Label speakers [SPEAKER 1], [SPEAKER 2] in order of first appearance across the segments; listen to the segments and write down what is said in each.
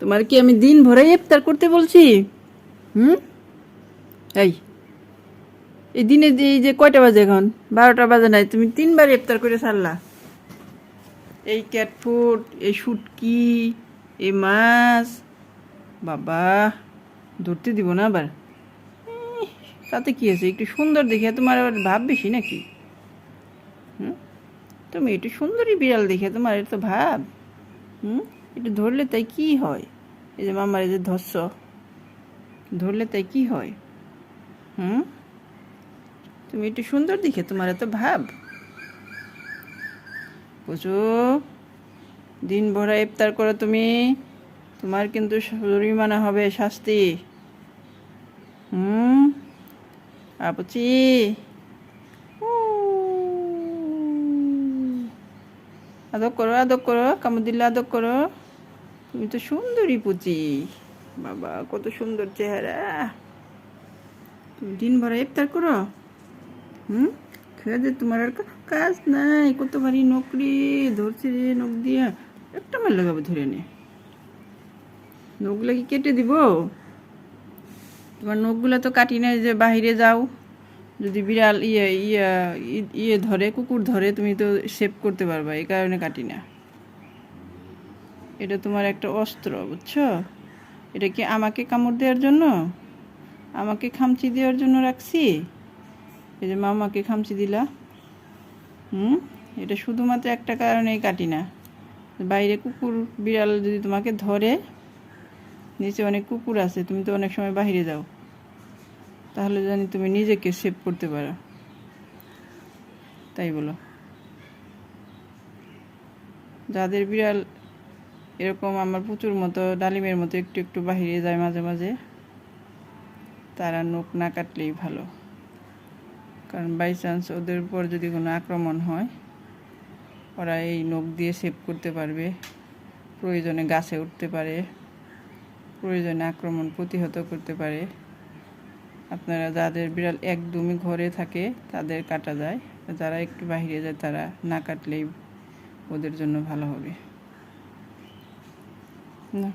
[SPEAKER 1] তোমার কি আমি দিন ভরে ইফতার করতে বলছি? হুম? এই এই দিনে এই যে কয়টা বাজে এখন? বারোটা বাজে নাই, তুমি তিনবার ইফতার করে ছাড়লা। এই ক্যাট ফুড এই শুটকি, এই মাছ, বাবা, ধরতে দিব না আবার? তাতে কি আছে একটু সুন্দর দেখে তোমার আবার ভাব বেশি নাকি? হুম? তুমি একটু সুন্দরী বিড়াল দেখে তোমার এর তো ভাব। হুম? একটু ধরলে তাই কি হয়? এই যে মামার এই যে ধরছ, ধরলে তাই কি হয়? হুম? তুমি একটু সুন্দর দেখে তোমার এত ভাব। বুঝো? দিন ভরা ইফতার করো তুমি। তোমার কিন্তু জরিমানা হবে, শাস্তি। হুম? আপুচি। আদক করো আদক করো কামুদিল্লা আদক করো। তুমি তো সুন্দরী পুচি বাবা, কত সুন্দর চেহারা। তুমি দিন ভরা ইফতার করো। হুম? খেয়ে তোমার আর কাজ নাই। কত ভারী নকরি, ধরছে রে নখ দিয়া। একটা মার লাগাবো ধরে নে। নখগুলা কি কেটে দিব? তোমার নখগুলা তো কাটি নাই যে বাহিরে যাও। যদি বিড়াল ইয়ে ইয়ে ইয়ে ধরে, কুকুর ধরে, তুমি তো সেভ করতে পারবা। এই কারণে কাটি না। এটা তোমার একটা অস্ত্র, বুঝছ? এটা কি আমাকে কামড় দেওয়ার জন্য? আমাকে খামচি দেওয়ার জন্য রাখছি? এই যে মামাকে খামচি দিলা। হুম? এটা শুধুমাত্র একটা কারণেই কাটি না। বাইরে কুকুর, বিড়াল যদি তোমাকে ধরে, নিচে অনেক কুকুর আছে, তুমি তো অনেক সময় বাইরে যাও। তাহলে জানি তুমি নিজেকে সেভ করতে পারো। তাই বলো। যাদের বিড়াল এরকম আমার মতো, ডালিমের মতো একটু একটু বাহিরে যায় মাঝে মাঝে। তারা নখ না কাটলেই ভালো। কারণ বাই চান্স ওদের উপর যদি কোনো আক্রমণ হয়, ওরা এই নখ দিয়ে সেভ করতে পারবে। প্রয়োজনে গাছে উঠতে পারে। প্রয়োজনে আক্রমণ প্রতিহত করতে পারে। আপনারা যাদের বিড়াল একদমই ঘরে থাকে, তাদের কাটা যায়। যারা একটু বাইরে যায়, তারা না কাটলেই ওদের জন্য ভালো হবে। না।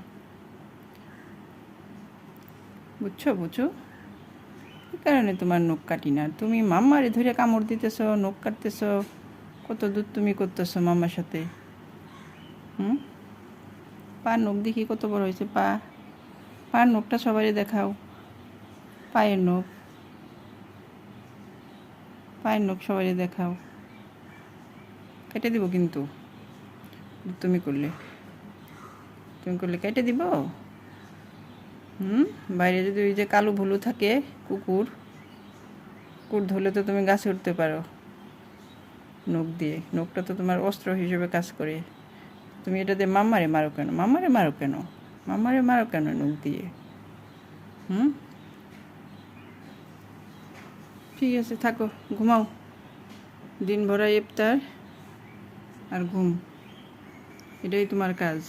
[SPEAKER 1] বুঝছ বুঝছ এই কারণে তোমার নখ কাটি না। তুমি মাম্মারে ধরে কামড় দিতেছ, নখ কাটতেছ, কত দূর তুমি করতেছো মাম্মার সাথে? হুম? পা নখ দেখি কত বড় হয়েছে, পা। পার নখটা সবারই দেখাও। পায়ের নখ। পায়ের নখ সবারই দেখাও। কেটে দিব কিন্তু। তুমি করলে। তুমি করলে কেটে দিব। হুম বাইরে যদি ওই যে কালো ভুলু থাকে, কুকুর কুকুর ধরলে তো তুমি গাছে উঠতে পারো। নখ দিয়ে, নখটা তো তোমার অস্ত্র হিসেবে কাজ করে। তুমি এটা দিয়ে মাম্মারে মারো কেন? মাম্মারে মারো কেন? মাম্মারে মারো কেন নখ দিয়ে? হুম? ঠিক আছে, থাকো, ঘুমাও। দিন ভরা ইফতার আর ঘুম। এটাই তোমার কাজ।